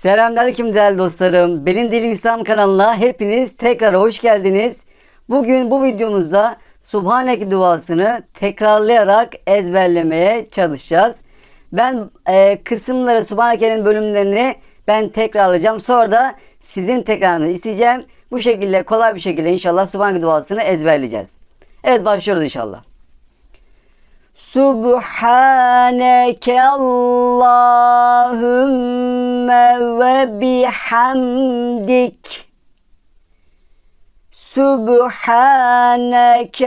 Selamünaleyküm değerli dostlarım. Benim Dilim İslam kanalına hepiniz tekrar hoş geldiniz. Bugün bu videomuzda Subhaneke duasını tekrarlayarak ezberlemeye çalışacağız. Ben e, kısımları Subhaneke'nin bölümlerini ben tekrarlayacağım. Sonra da sizin tekrarını isteyeceğim. Bu şekilde kolay bir şekilde inşallah Subhaneke duasını ezberleyeceğiz. Evet başlıyoruz inşallah. Subhaneke Allahümme ve bihamdik. Subhaneke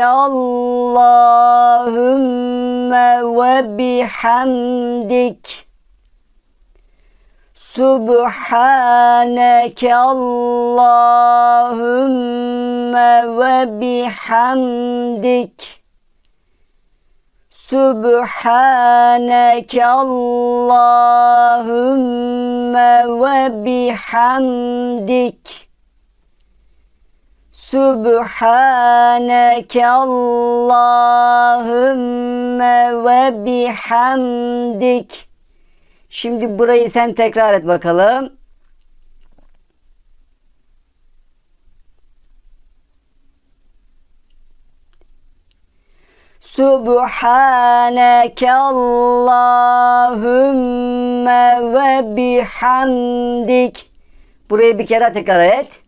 Allahümme ve bihamdik. Subhaneke Allahümme ve bihamdik. Subhaneke Allahümme ve bihamdik. Subhaneke Allahümme ve bihamdik. Şimdi burayı sen tekrar et bakalım. Subhaneke Allahümme ve bihamdik. Burayı bir kere tekrar et.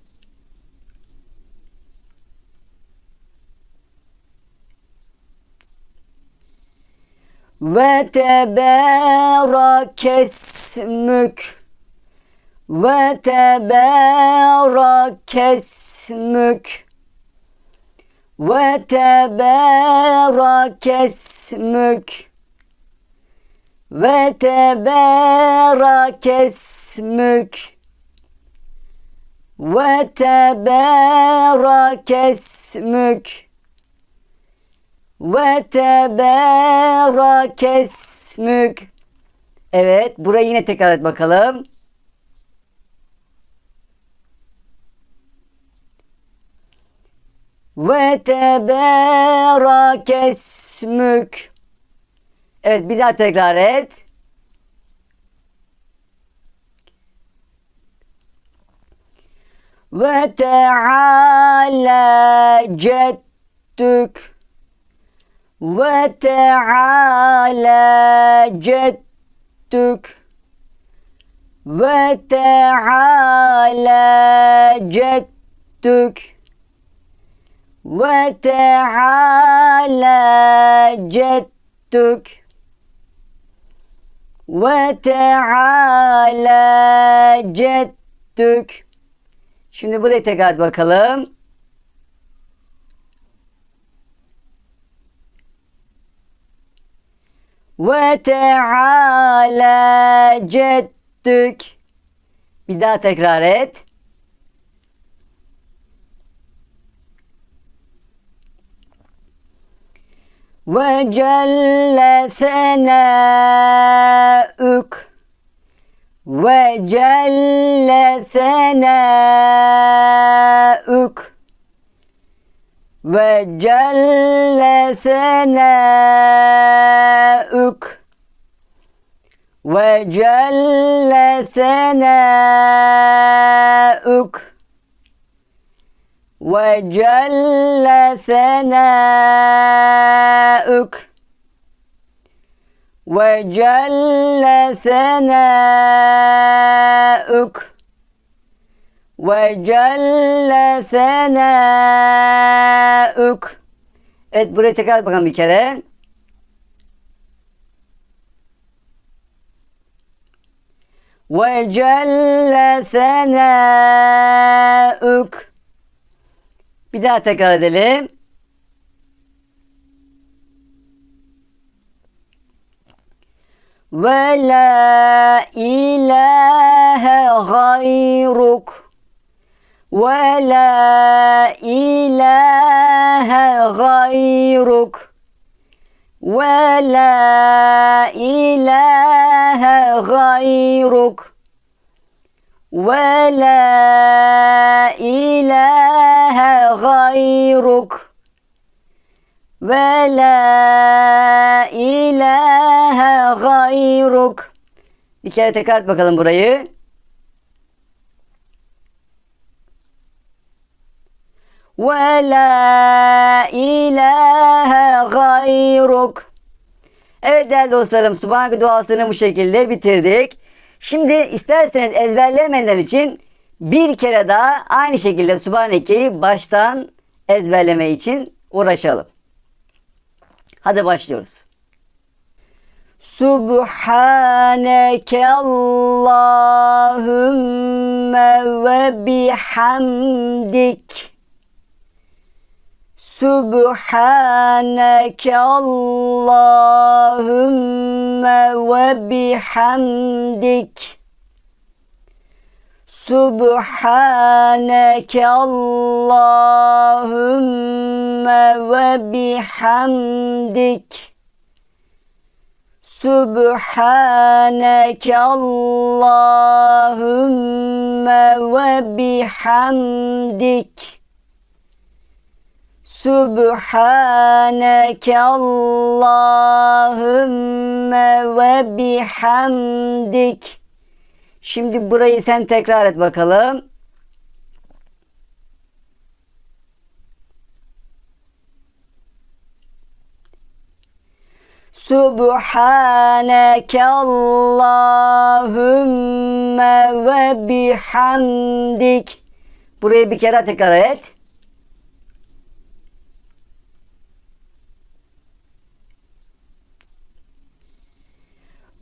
Ve teberakesmük. Ve teberakesmük. Ve teberakesmük. Ve teberakesmük. Ve teberakesmük. Ve teberakesmük. Evet, burayı yine tekrar et bakalım. Ve teberakesmük. Evet, bir daha tekrar et. Ve teala ceddük. Ve teala ceddük. Ve teala ceddük. Ve teala ceddük. Ve teala ceddük. Şimdi burayı tekrar bakalım. Ve teala ceddük. Bir daha tekrar et. Ve celle senaük. Ve celle senaük. Ve celle senaük. Ve celle senaük. Ve celle senaük. Celle senaük. Ve celle senaük. Evet buraya tekrar bakalım bir kere. Ve celle senaük. Bir daha tekrar edelim. Ve la ilahe gayruk. Ve la ilahe gayruk. Ve la ilahe gayruk ve la ilahe gayruk. Bir kere tekrar et bakalım burayı. Ve la ilahe gayruk. Evet değerli dostlarım Subhaneke duasını bu şekilde bitirdik. Şimdi isterseniz ezberlemeyenler için bir kere daha aynı şekilde Subhaneke'yi baştan ezberleme için uğraşalım. Hadi başlıyoruz. Subhaneke Allahümme ve bihamdik. Subhaneke Allahümme ve bihamdik. Subhaneke Allahümme ve bihamdik. Subhaneke Allahümme ve bihamdik. Subhaneke Allahümme ve bihamdik. Şimdi burayı sen tekrar et bakalım. Subhaneke Allahümme ve bihamdik. Burayı bir kere tekrar et.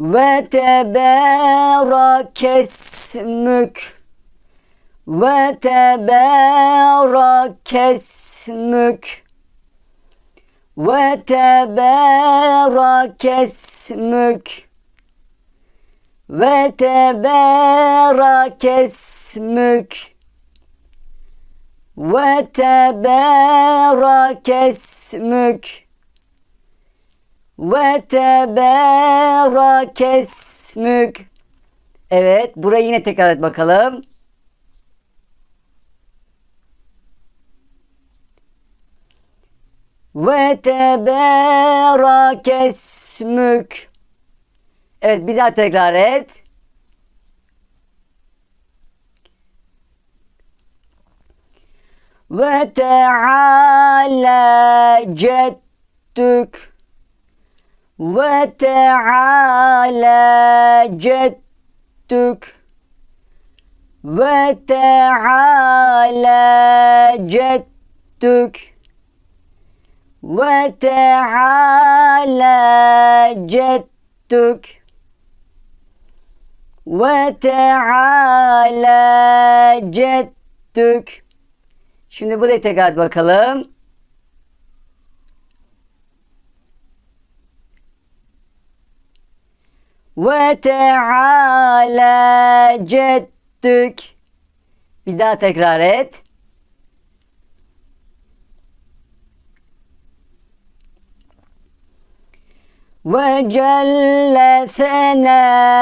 Ve teberakesmük. Ve teberakesmük. Ve teberakesmük. Ve teberakesmük. Ve teberakesmük ve teberakesmük Evet burayı yine tekrar et bakalım. Ve teberakesmük Evet bir daha tekrar et. Ve teala ceddük ve teala ceddük ve teala ceddük ve teala ceddük ve teala ceddük Şimdi buraya tekrar bakalım. Ve teala ceddük. Bir daha tekrar et. Ve celle senaük.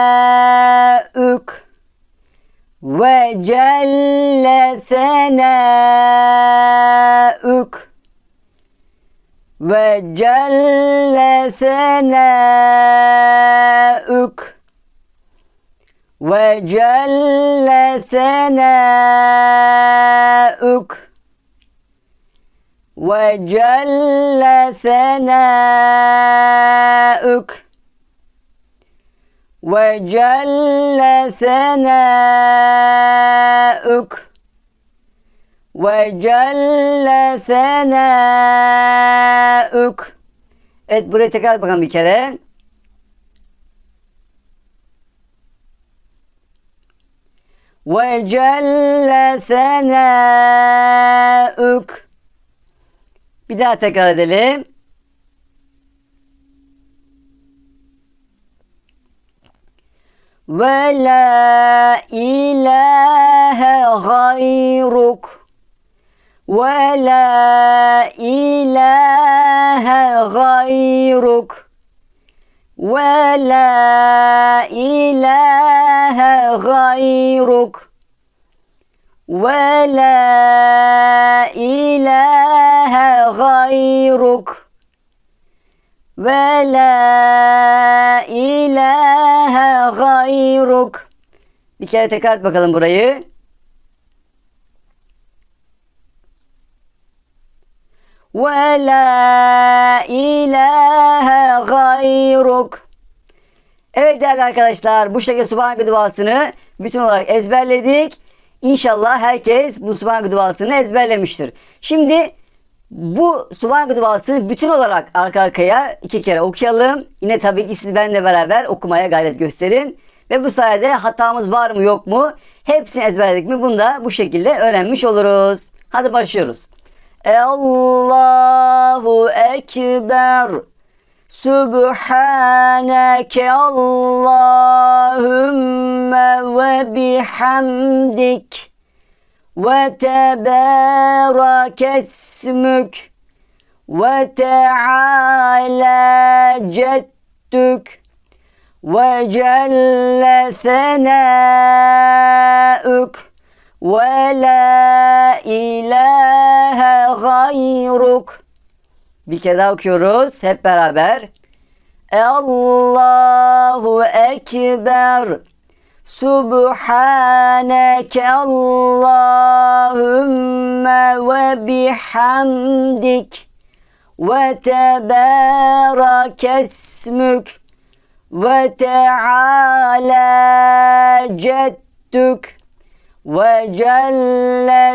Ve celle senaük. Ve celle senaük. Ve celle senaük. Ve celle senaük. Ve celle senaük. Evet buraya tekrar bakalım bir kere. Ve celle. Bir daha tekrar edelim. Ve la ilahe gayruk. Ve la ilahe gayruk. Ve la ilahe gayruk. Ve la ilahe gayruk. Ve la ilahe gayruk. Bir kere tekrar et bakalım burayı. Ve la ilahe gayruk. Evet değerli arkadaşlar bu şekilde Subhaneke duasını bütün olarak ezberledik. İnşallah herkes bu Subhaneke duasını ezberlemiştir. Şimdi bu Subhaneke duasını bütün olarak arka arkaya iki kere okuyalım. Yine tabii ki siz benimle beraber okumaya gayret gösterin. Ve bu sayede hatamız var mı yok mu hepsini ezberledik mi bunu da bu şekilde öğrenmiş oluruz. Hadi başlıyoruz. Allahu Ekber. Subhaneke Allahümme ve bihamdik. Ve tebarek esmük ve teala ceddük. Ve celle senaük la ilahe gayruk bir kere daha okuyoruz hep beraber. Allahu Ekber. Subhaneke Allahümme ve bihamdik ve tebarek esmük ve teala ceddük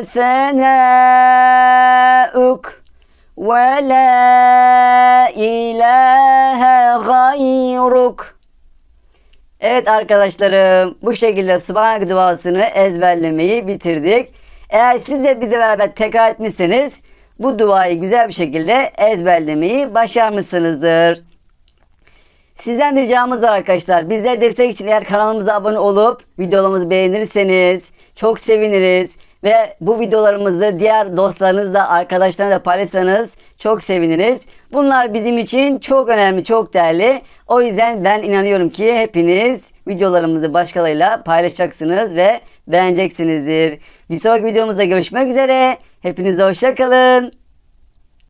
senaük ve la ilahe gayruk. Evet arkadaşlarım bu şekilde Subhanak duasını ezberlemeyi bitirdik. Eğer siz de bizle beraber tekrar etmişseniz bu duayı güzel bir şekilde ezberlemeyi başarmışsınızdır. Sizden ricamız var arkadaşlar. Bizlere destek için eğer kanalımıza abone olup videolarımızı beğenirseniz çok seviniriz. Ve bu videolarımızı diğer dostlarınızla, arkadaşlarınızla paylaşsanız çok seviniriz. Bunlar bizim için çok önemli, çok değerli. O yüzden ben inanıyorum ki hepiniz videolarımızı başkalarıyla paylaşacaksınız ve beğeneceksinizdir. Bir sonraki videomuzda görüşmek üzere. Hepinize hoşçakalın.